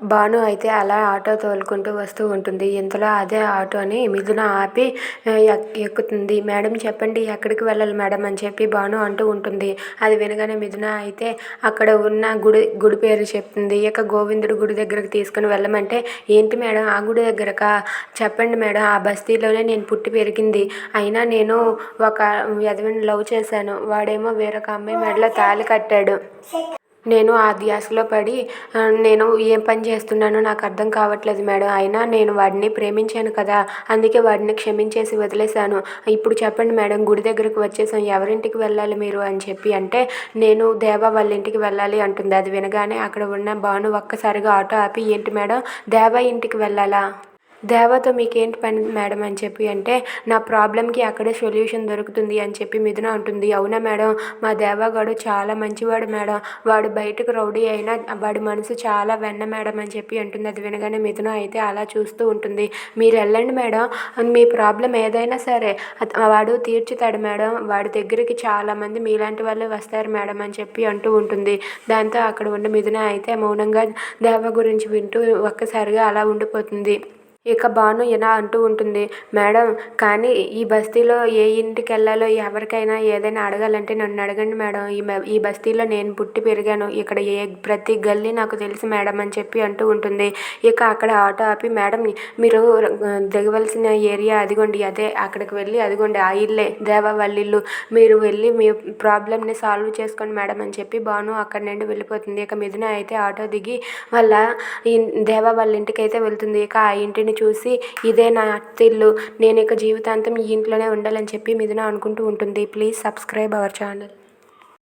భాను అయితే అలా ఆటో తోలుకుంటూ వస్తూ ఉంటుంది. ఇంతలో అదే ఆటోని మిథున ఆపి ఎక్కుతుంది. మేడం చెప్పండి ఎక్కడికి వెళ్ళాలి మేడం? అని చెప్పి భాను అంటూ ఉంటుంది. అది వినగానే మిథున అయితే అక్కడ ఉన్న గుడి గుడి పేరు చెప్తుంది. ఇక గోవిందుడు గుడి దగ్గరకు తీసుకుని వెళ్ళమంటే ఏంటి మేడం ఆ గుడి దగ్గరక? చెప్పండి మేడం ఆ బస్తీలోనే నేను పుట్టి పెరిగింది. అయినా నేను ఒక యదవిని లవ్ చేశాను. వాడేమో వేరొక అమ్మాయి మెడలో తాళి కట్టాడు. నేను ఆ ధ్యాసలో పడి నేను ఏం పని చేస్తున్నానో నాకు అర్థం కావట్లేదు మేడం. అయినా నేను వాడిని ప్రేమించాను కదా అందుకే వాడిని క్షమించేసి వదిలేశాను. ఇప్పుడు చెప్పండి మేడం గుడి దగ్గరకు వచ్చేసాం. ఎవరింటికి వెళ్ళాలి మీరు అని చెప్పి అంటే నేను దేవా వాళ్ళ ఇంటికి వెళ్ళాలి అంటుంది. అది వినగానే అక్కడ ఉన్న భాను ఒక్కసారిగా ఆటో ఆపి ఏంటి మేడం దేవా ఇంటికి వెళ్ళాలా? దేవాతో మీకేంటి పని మేడం అని చెప్పి అంటే నా ప్రాబ్లంకి అక్కడే సొల్యూషన్ దొరుకుతుంది అని చెప్పి మిథున అంటుంది. అవునా మేడం? మా దేవాగాడు చాలా మంచివాడు మేడం. వాడు బయటకు రౌడీ అయినా వాడి మనసు చాలా వెన్న మేడం అని చెప్పి అంటుంది. అది వినగానే మిథున అయితే అలా చూస్తూ ఉంటుంది. మీరు వెళ్ళండి మేడం. మీ ప్రాబ్లం ఏదైనా సరే వాడు తీర్చుతాడు మేడం. వాడి దగ్గరికి చాలామంది మీలాంటి వాళ్ళు వస్తారు మేడం అని చెప్పి అంటూ ఉంటుంది. దాంతో అక్కడ ఉన్న మిథున అయితే మౌనంగా దేవ గురించి వింటూ ఒక్కసారిగా అలా ఉండిపోతుంది. ఇక భాను ఇలా అంటూ ఉంటుంది మేడం కానీ ఈ బస్తీలో ఏ ఇంటికి వెళ్ళాలో ఎవరికైనా ఏదైనా అడగాలంటే నన్ను అడగండి మేడం. ఈ ఈ బస్తీలో నేను పుట్టి పెరిగాను. ఇక్కడ ఏ ప్రతి గల్లీ నాకు తెలుసు మేడం అని చెప్పి అంటూ ఉంటుంది. ఇక అక్కడ ఆటో ఆపి మేడం మీరు దిగవలసిన ఏరియా అదిగోండి. అదే అక్కడికి వెళ్ళి అదిగోండి ఆ ఇల్లే దేవా వాళ్ళ ఇల్లు మీరు వెళ్ళి మీ ప్రాబ్లమ్ని సాల్వ్ చేసుకోండి మేడం అని చెప్పి భాను అక్కడి నుండి వెళ్ళిపోతుంది. ఇక మిథున అయితే ఆటో దిగి వాళ్ళ దేవా వాళ్ళ ఇంటికి అయితే వెళ్తుంది. ఇక ఆ ఇంటిని చూసి ఇదే నా అత్తిల్లు నేను ఇక జీవితాంతం ఈ ఇంట్లోనే ఉండాలని చెప్పి మిథున అనుకుంటూ ఉంటుంది. Please subscribe our channel.